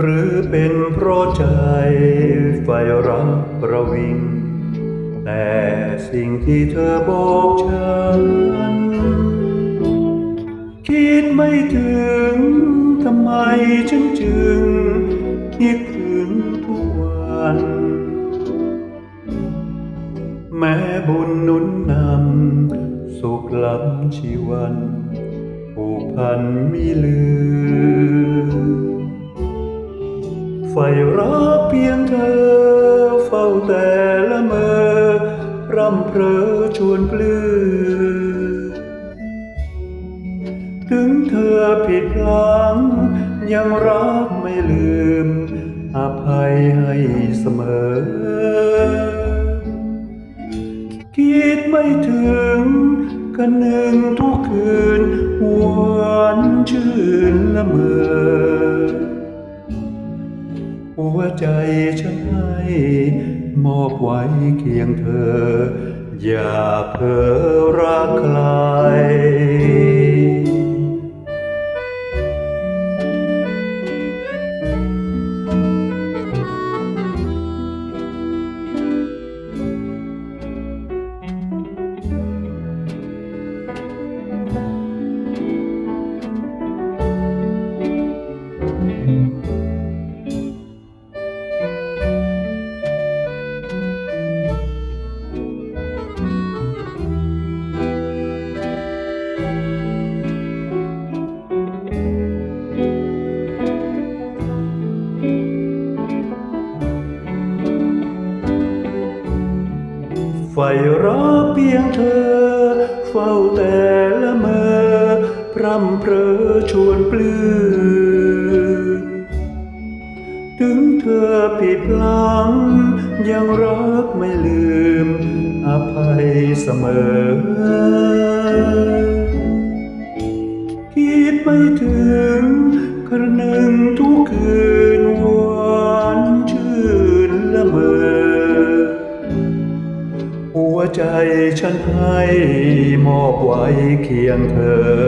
หรือเป็นเพราะใจไฟรักประวิง แต่สิ่งที่เธอบอกฉัน คิดไม่ถึงทำไมฉันจึงคิดถึงทุกวัน แม้บุญนุนนำสุขล้ำชีวันผูกพันมีลือ ไฟรักเพียงเธอ เฝ้าแต่ละเมอร่ำเพรอชวนปลื้ถึงเธอผิดพลัง ยังรักไม่ลืม อภัยให้เสมอ คิดไม่ถึงกันหนึ่งทุกคืนหวานชื่นละเมอ ใจฉันให้มอบไว้เคียงเธอ อย่าเพ้อรักใคร ไฟรักเพียงเธอ เฝ้าแต่ละเมอพร่ำเพรอชวนปลื้มถึงเธอผิดหลัง ยังรักไม่ลืม อภัยเสมอ คิดไม่ถึงกระหนึ่งทุกคืน ใจฉันให้มอบไว้เคียงเธอ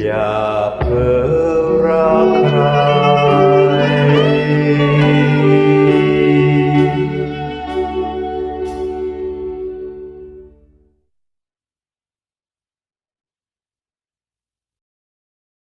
อย่าเพ้อรักใคร